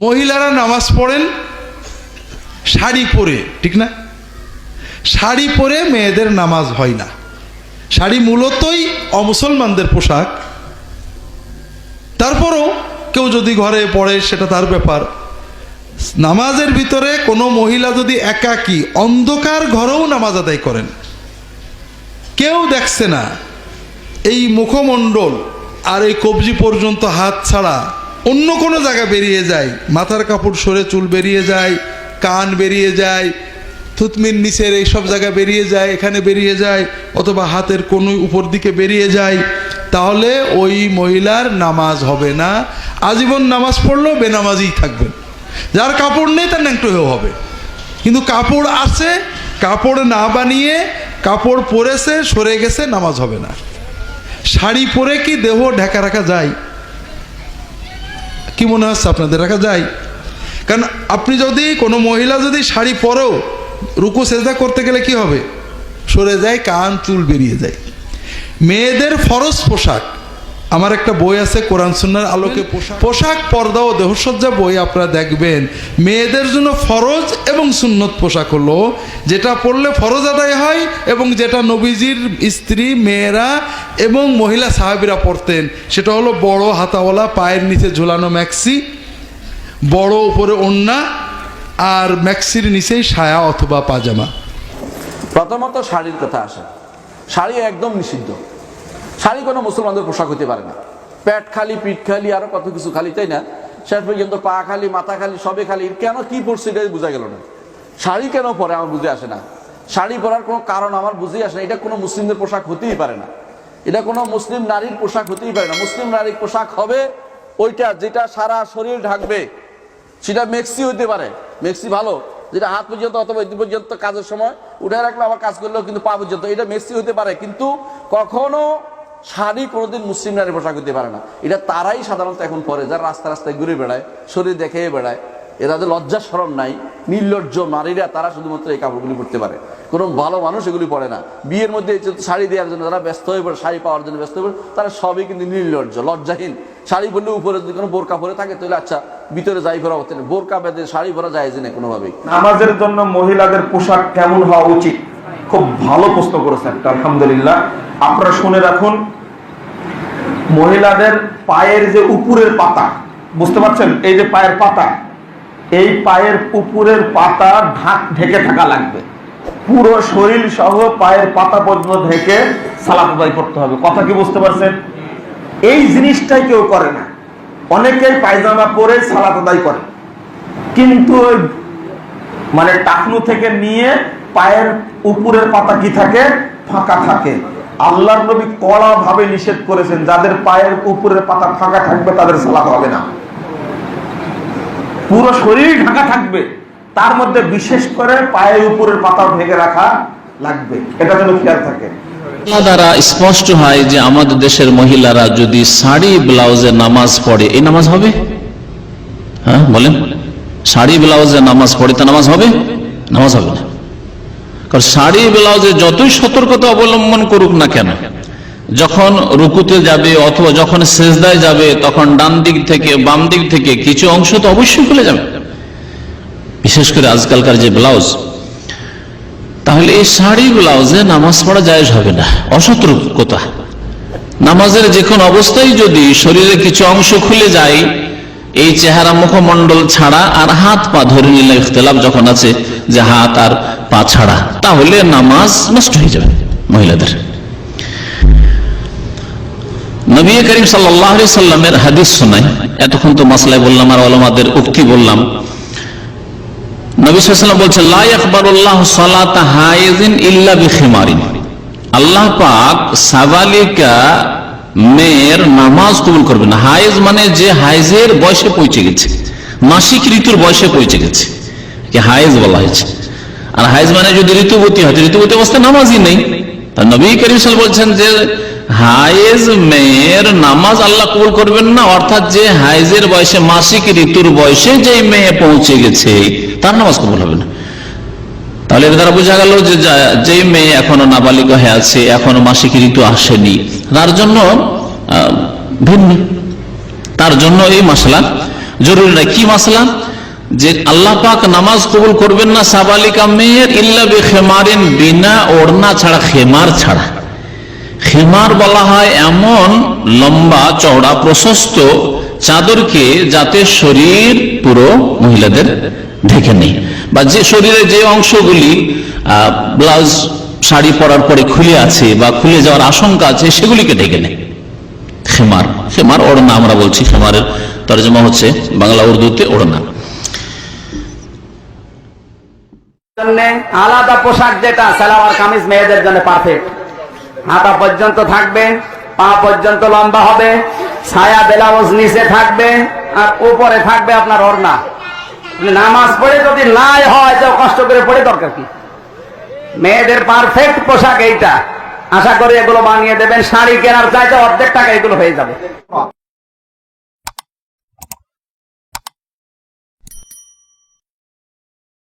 মহিলারা নামাজ পড়েন, শাড়ি পরে, ঠিক না? শাড়ি পরে মেয়েদের নামাজ হয় না। শাড়ি মূলতই অমুসলমানদের পোশাক। তারপরও কেউ যদি ঘরে পড়ে, সেটা তার ব্যাপার। নামাজের ভিতরে কোনো মহিলা যদি একাকী, অন্ধকার ঘরেও নামাজ আদায় করেন, কেউ দেখছে না। এই মুখমণ্ডল আর এই কবজি পর্যন্ত হাত ছাড়া অন্য কোনো জায়গা বেরিয়ে যায়। মাথার কাপড় সরে চুল বেরিয়ে যায়, কান বেরিয়ে যায় থুতমির নিচের এই সব জায়গা বেরিয়ে যায়, এখানে বেরিয়ে যায়, অথবা হাতের কোনো উপর দিকে বেরিয়ে যায়, তাহলে ওই মহিলার নামাজ হবে না। আজীবন নামাজ পড়লেও বেনামাজই থাকবেন যার কাপড় নেই তার ন্যাংটো হবে। কিন্তু কাপড় আছে, কাপড় না বানিয়ে কাপড় পরেছে, সরে গেছে, নামাজ হবে না। শাড়ি পরে কি দেহ ঢাকা রাখা যায়? কি মনে হচ্ছে আপনাদের? রাখা যায়। কারণ আপনি যদি কোনো মহিলা যদি শাড়ি পরেও রুকু, সেজদা করতে গেলে কি হবে? সরে যায়, কান, চুল বেরিয়ে যায়। মেয়েদের ফরজ পোশাক। আমার একটা বই আছে কোরআন সুন্নার আলোকে পোশাক। পোশাক পর্দা ও দেহসজ্জা বই আপনারা দেখবেন। মেয়েদের জন্য ফরজ এবং সুন্নত পোশাক হলো যেটা পরলে ফরজ আদায় হয় এবং যেটা নবীজির স্ত্রী মেয়েরা এবং মহিলা সাহাবিরা পরতেন সেটা হলো বড় হাতাওয়ালা পায়ের নিচে ঝুলানো ম্যাক্সি বড় উপরে ওন্না আর ম্যাক্সির নিচেই সায়া অথবা পাজামা। প্রথমত শাড়ির কথা আসে। শাড়ি একদম নিষিদ্ধ। শাড়ি কোনো মুসলমানদের পোশাক হতে পারে না। পেট খালি, পিঠ খালি, আরও কত কিছু খালি, তাই না? শেষ পর্যন্ত পা খালি, মাথা খালি, সবে খালি। কেন কি পড়ছে এটাই বোঝা গেল না। শাড়ি কেন পরে আমার বুঝে আসে না। শাড়ি পরার কোনো কারণ আমার বুঝে আসে না। এটা কোনো মুসলিমদের পোশাক হতেই পারে না। এটা কোনো মুসলিম নারীর পোশাক হতেই পারে না। মুসলিম নারীর পোশাক হবে ওইটা যেটা সারা শরীর ঢাকবে। সেটা মেক্সি হইতে পারে। মেক্সি ভালো। যেটা হাত পর্যন্ত অথবা এই পর্যন্ত কাজের সময় উঠে রাখলে আবার কাজ করলেও কিন্তু পা পর্যন্ত। এটা মেক্সি হতে পারে। কিন্তু কখনো শাড়ি কোনোদিন মুসলিম নারী পোশাক হতে পারে না। এটা তারাই সাধারণত এখন পরে, যারা রাস্তা রাস্তায় ঘুরে বেড়ায়, শরীর দেখে বেড়ায় এদের লজ্জা সরম নাই, নির্লজ্জ নারীরা তারা শুধুমাত্র এই কাপড়গুলি পরতে পারে। কোনো ভালো মানুষ এগুলি পরে না। বিয়ের মধ্যে শাড়ি দেওয়ার জন্য তারা ব্যস্ত হয়ে পড়ে, শাড়ি পাওয়ার জন্য ব্যস্ত হয়ে পড়ে, তারা সবই কিন্তু নির্লজ্জ, লজ্জাহীন। শাড়ি পরলে উপরে যদি কোনো বোরকা পরে থাকে, তাহলে আচ্ছা ভিতরে যাই পরা হচ্ছে না বোরকা বেঁধে শাড়ি পরা যায় যে না কোনোভাবেই। নামাজের জন্য মহিলাদের পোশাক কেমন হওয়া উচিত? খুব ভালো প্রশ্ন করেছেন, আলহামদুলিল্লাহ। আপনারা শুনে রাখুন, মহিলাদের পায়ের যে উপরের পাতা, বুঝতে পারছেন? এই যে পায়ের পাতা, এই পায়ের উপরের পাতা ঢাক ঢেকে থাকা লাগবে। পুরো শরীর সহ পায়ের পাতা পর্যন্ত ঢেকে সালাত আদায় করতে হবে। কথা কি বুঝতে পারছেন? এই জিনিসটাই কেউ করে না। অনেকেই পায়জামা পরে সালাত আদায় করে। কিন্তু মানে টাকনু থেকে নিয়ে পায়ের উপরের পাতা কি থাকে? ফাঁকা থাকে। আল্লাহর নবী কড়া ভাবে নিষেধ করেছেন, যাদের পায়ের উপরের পাতা ফাঁকা থাকবে তাদের সালাত হবে না। পুরো শরীর ঢাকা থাকবে। তার মধ্যে বিশেষ করে পায়ের উপরের পাতা ঢেকে রাখা লাগবে। এটা যেন খেয়াল থাকে। দ্বারা স্পষ্ট হয় যে আমাদের দেশের মহিলারা যদি শাড়ি ব্লাউজে নামাজ পড়ে, এই নামাজ হবে? হ্যাঁ বলেন। শাড়ি ব্লাউজে নামাজ পড়ে, তা নামাজ হবে? নামাজ হবে না। কারণ শাড়ি ব্লাউজে যতই সতর্কতা অবলম্বন করুক না কেন, যখন রুকুতে যাবে অথবা যখন সেজদায় যাবে, তখন ডান দিক থেকে, বাম দিক থেকে কিছু অংশ তো অবশ্যই খুলে যাবে। বিশেষ করে আজকালকার যে ব্লাউজ, তাহলে এই শাড়ি ব্লাউজে নামাজ পড়া জায়েজ হবে না, অসতর্কতা। নামাজের যে কোনো অবস্থায় যদি শরীরে কিছু অংশ খুলে যায়, এই চেহারা মুখমণ্ডল ছাড়া আর হাত পা ধরে নিলে ইখতলাফ যখন আছে যে হাত আর পা ছাড়া, তাহলে নামাজ নষ্ট হয়ে যাবে মহিলাদের। নবী করিম সাল্লামের হাদিস শোনায়, এতক্ষণ তো মাসলায় বললাম আর আলমাদের উক্তি বললাম। মানে যে হাইজের বয়সে পৌঁছে গেছে, মাসিক ঋতুর বয়সে পৌঁছে গেছে। কি হাইজ বলা হয়েছে। আর হাইজ মানে যদি ঋতুবতী হয় ঋতুবতী অবস্থায় নামাজই নেই। নবী করিম বলছেন যে হাইজ মেয়ের নামাজ আল্লাহ কবুল করবেন না, অর্থাৎ যে হাইজের বয়সে, মাসিক ঋতুর বয়সে যে মেয়ে পৌঁছে গেছে, তার নামাজ কবুল হবে না। তাহলে দ্বারা বোঝা গেল যে মেয়ে এখনও নাবালিকা হয়ে আছে, এখনও মাসিক ঋতু আসেনি, তার জন্য ভিন্ন। তার জন্য এই মশলা জরুরি না কি মাসলা যে আল্লাহ পাক নামাজ কবুল করবেন না সাবালিকা মেয়ের ইল্লা খেমারেন বিনা ওড়না ছাড়া, খেমার ছাড়া। খেমার বলা হয় এমন লম্বা, চওড়া, প্রশস্ত চাদরকে যাতে শরীর পুরো মহিলাদের ঢেকে নেই বা যে শরীরের যে অংশগুলি ব্লাউজ, শাড়ি পরার পরে খুলে আছে বা খুলে যাওয়ার আশঙ্কা আছে, সেগুলিকে ঢেকে নেই খেমার খেমার ওড়না আমরা বলছি, খেমারের তর্জমা হচ্ছে বাংলা উর্দুতে ওড়না। জন্য আলাদা পোশাক যেটা, সালোয়ার, কামিজ মেয়েদের জন্য পারফেক্ট হাতা পর্যন্ত থাকবে, পা পর্যন্ত লম্বা হবে, ছায়া ব্লাউজ নিচে থাকবে, আর উপরে থাকবে আপনার ওড়না। আপনি নামাজ পড়ে যদি নাই হয়, তো কষ্ট করে পড়ে দরকার কি? মেয়েদের পারফেক্ট পোশাক এইটা। আশা করি এগুলো বানিয়ে দেবেন, শাড়ি কেনার চাইতে অর্ধেক টাকা এগুলো হয়ে যাবে।